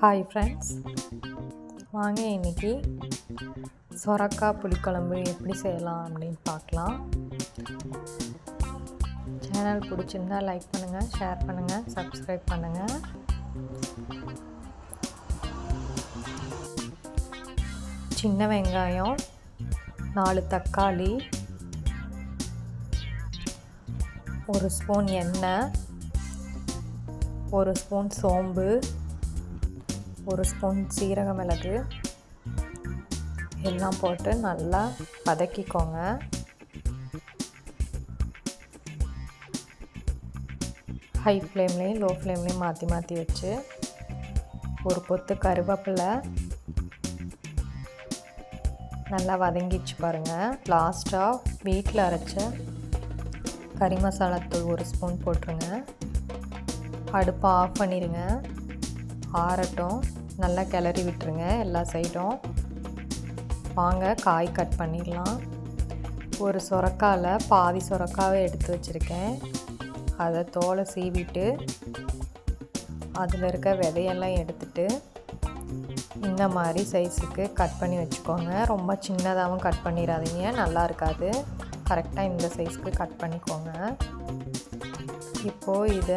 Hi friends வாங்க இன்னைக்கு சொரக்காய் புளிக்குழம்பு எப்படி செய்யலாம் அப்படின்னு பார்க்கலாம். சேனல் பிடிச்சிருந்தா லைக் பண்ணுங்கள் ஷேர் பண்ணுங்கள் சப்ஸ்கிரைப் பண்ணுங்கள் சின்ன வெங்காயம் நாலு தக்காளி ஒரு ஸ்பூன் எண்ணெய் ஒரு ஸ்பூன் சோம்பு ஒரு ஸ்பூன் சீரக மிளகு எல்லாம் போட்டு நல்லா வதக்கிக்கோங்க. ஹை ஃப்ளேம்லேயும் லோ ஃப்ளேம்லேயும் மாற்றி மாற்றி வச்சு ஒரு பொத்து கருவேப்பிலை நல்லா வதங்கிச்சு பாருங்கள் லாஸ்ட்டாக வீட்டில் அரைச்ச கறி மசாலா தூள் ஒரு ஸ்பூன் போட்டுருங்க. அடுப்பை ஆஃப் பண்ணிடுங்க ஆறட்டும் நல்லா கிளறி விட்டுருங்க எல்லா சைடும். வாங்க காய் கட் பண்ணிடலாம். ஒரு சுரக்காவில் பாதி சுரக்காவை எடுத்து வச்சுருக்கேன். அதை தோலை சீவிட்டு அதில் இருக்க விதையெல்லாம் எடுத்துட்டு இந்த மாதிரி சைஸுக்கு கட் பண்ணி வச்சுக்கோங்க. ரொம்ப சின்னதாகவும் கட் பண்ணிடாதீங்க நல்லா இருக்காது. கரெக்டாக இந்த சைஸ்க்கு கட் பண்ணிக்கோங்க. இப்போது இதை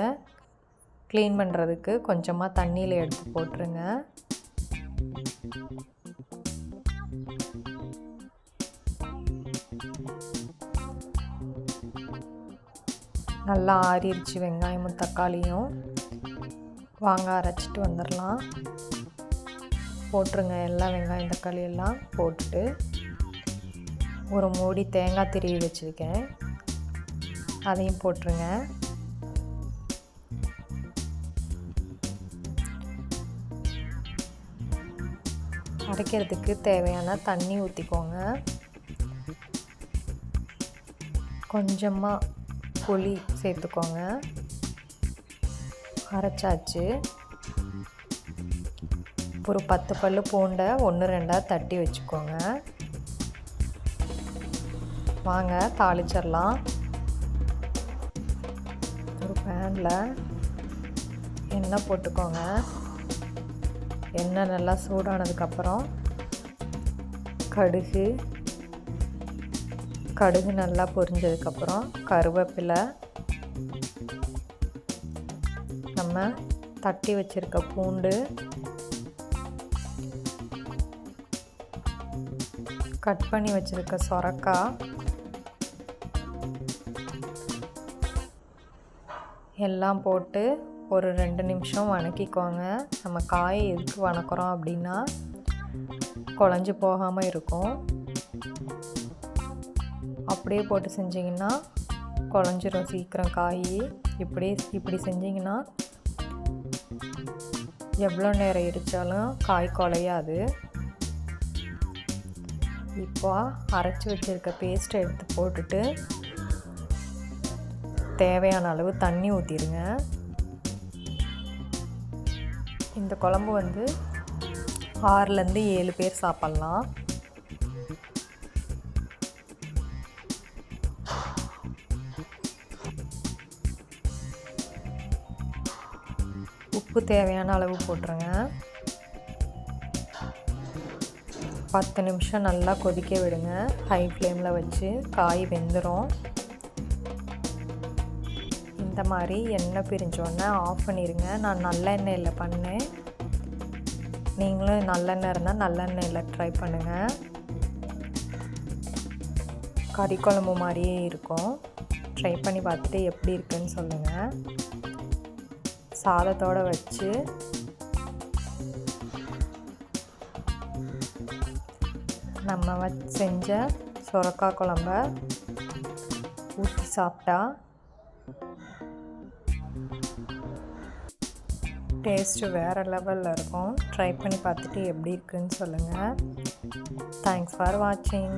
க்ளீன் பண்ணுறதுக்கு கொஞ்சமாக தண்ணியில் எடுத்து போட்டுருங்க. நல்லா ஆறிடுச்சு வெங்காயமும் தக்காளியும். வாங்க அரைச்சிட்டு வந்துடலாம் போட்டுருங்க எல்லாம் வெங்காயம் தக்காளி எல்லாம் போட்டுட்டு. ஒரு மூடி தேங்காய் திருவி வச்சுருக்கேன். அதையும் போட்டுருங்க. அரைக்கிறதுக்கு தேவையான தண்ணி ஊற்றிக்கோங்க கொஞ்சமாக புளி சேர்த்துக்கோங்க. அரைச்சாச்சு. ஒரு பத்து பல் பூண்டை ஒன்று ரெண்டாக தட்டி வச்சுக்கோங்க. வாங்க தாளிச்சிடலாம். ஒரு பேனில் எண்ணெய் போட்டுக்கோங்க. எண்ணெய் நல்லா சூடானதுக்கப்புறம் கடுகு கடுகு நல்லா பொரிஞ்சதுக்கப்புறம் கருவேப்பிலை. நம்ம தட்டி வச்சுருக்க பூண்டு கட் பண்ணி வச்சுருக்க சொரக்காய் எல்லாம் போட்டு ஒரு ரெண்டு நிமிஷம் வணக்கிக்கோங்க. நம்ம காயை எதுக்கு வணக்கிறோம் அப்படின்னா குழஞ்சி போகாமல் இருக்கும். அப்படியே போட்டு செஞ்சிங்கன்னா குழஞ்சிரும் சீக்கிரம் காய். இப்படி இப்படி செஞ்சிங்கன்னா எவ்வளோ நேரம் இடித்தாலும் காய் குலையாது இப்போ அரைச்சி வச்சுருக்க பேஸ்ட்டை எடுத்து போட்டுட்டு தேவையான அளவு தண்ணி ஊற்றிடுங்க இந்த குழம்பு வந்து ஆறுலேருந்து ஏழு பேர் சாப்பிட்லாம். உப்பு தேவையான அளவு போட்டுருங்க. பத்து நிமிஷம் நல்லா கொதிக்க விடுங்க. ஹை ஃப்ளேமில் வச்சு காய் வெந்துடும் இந்த மாதிரி எண்ணெய் பிரிஞ்சோடனே ஆஃப் பண்ணிடுங்க நான் நல்லெண்ணெயில் பண்ணேன். நீங்களும் நல்லெண்ணெய் இருந்தால் நல்லெண்ணெயில் ட்ரை பண்ணுங்கள் கறி குழம்பு மாதிரியே இருக்கும். ட்ரை பண்ணி பார்த்துட்டு எப்படி இருக்குன்னு சொல்லுங்கள் சாதத்தோடு வச்சு நம்ம செஞ்ச சுரக்காய் குழம்ப ஊற்றி சாப்பிட்டா டேஸ்ட்டு வேறு லெவலில் இருக்கும். ட்ரை பண்ணி பார்த்துட்டு எப்படி இருக்குன்னு சொல்லுங்கள் தேங்க்ஸ் ஃபார் வாட்சிங்